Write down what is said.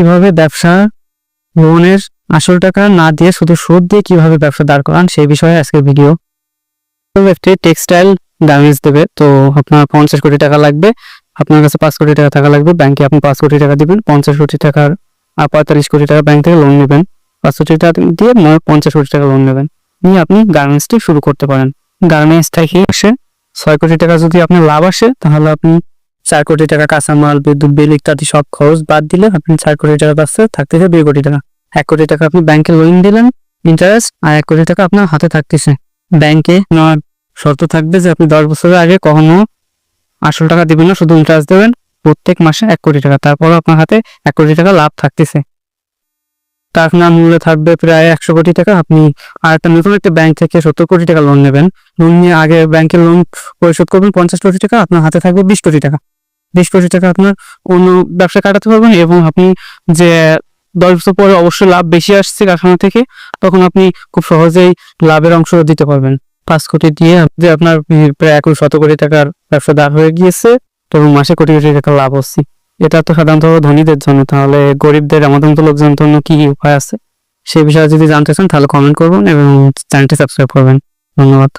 কীভাবে ব্যবসা লোনের আসল টাকা না দিয়ে শুধু সুদ দিয়ে কীভাবে ব্যবসা দাঁড় করান, সেই বিষয়ে আজকের ভিডিও একটি টেক্সটাইল ড্যামেজ দেবে। তো আপনার পঞ্চাশ কোটি টাকা লাগবে, আপনার কাছে পাঁচ কোটি টাকা টাকা লাগবে ব্যাংকে আপনি পাঁচ কোটি টাকা দিবেন, পঞ্চাশ কোটি টাকার আর পঁয়তাল্লিশ কোটি টাকা ব্যাংক থেকে লোন নেবেন। পাঁচ কোটি টাকা দিয়ে পঞ্চাশ কোটি টাকা লোন নেবেন। নিয়ে আপনি গার্মেন্টসটি শুরু করতে পারেন। গার্মেন্টস থেকে এসে ছয় কোটি টাকা যদি আপনার লাভ আসে, তাহলে আপনি চার কোটি টাকা কাঁচামাল, বিদ্যুৎ বিল ইত্যাদি সব খরচ বাদ দিলে আপনি চার কোটি টাকা পাচ্ছে থাকতেছে দুই কোটি টাকা। এক কোটি টাকা আপনি ব্যাংকে লোন দিলেন ইন্টারেস্ট আর এক কোটি টাকা আপনার হাতে থাকতেছে। ব্যাংকে নেওয়ার শর্ত থাকবে যে আপনি দশ বছরের আগে কখনো আসল টাকা দিবেন না, শুধু ইন্টারেস্ট দেবেন, প্রত্যেক মাসে এক কোটি টাকা তারপর আপনার হাতে এক কোটি টাকা লাভ থাকতেছে। তার আপনার মূল্য থাকবে প্রায় একশো কোটি টাকা, আপনি আর একটা নতুন একটা ব্যাংক থেকে সত্তর কোটি টাকা লোন নেবেন। লোন নিয়ে আগে ব্যাংকে লোন পরিশোধ করবেন, পঞ্চাশ কোটি টাকা, আপনার হাতে থাকবে বিশ কোটি টাকা। বিশ কোটি টাকা আপনার অন্য ব্যবসা কাটাতে পারবেন এবং আপনি যে দশ বছর পরে অবশ্যই লাভ বেশি আসছে কারখানা থেকে, তখন আপনি খুব সহজেই লাভের অংশ দিতে পারবেন। পাঁচ কোটি দিয়ে যে আপনার প্রায় একুশ শত কোটি টাকার ব্যবসা দাঁড় হয়ে গিয়েছে এবং মাসে কোটি কোটি টাকা লাভ হচ্ছে। এটা তো সাধারণত ধনীদের জন্য, তাহলে গরিবদের আমাদের মতো লোকজনের জন্য কি উপায় আছে? সেই বিষয়ে যদি জানতে চান, তাহলে কমেন্ট করবেন এবং চ্যানেলটি সাবস্ক্রাইব করবেন। ধন্যবাদ।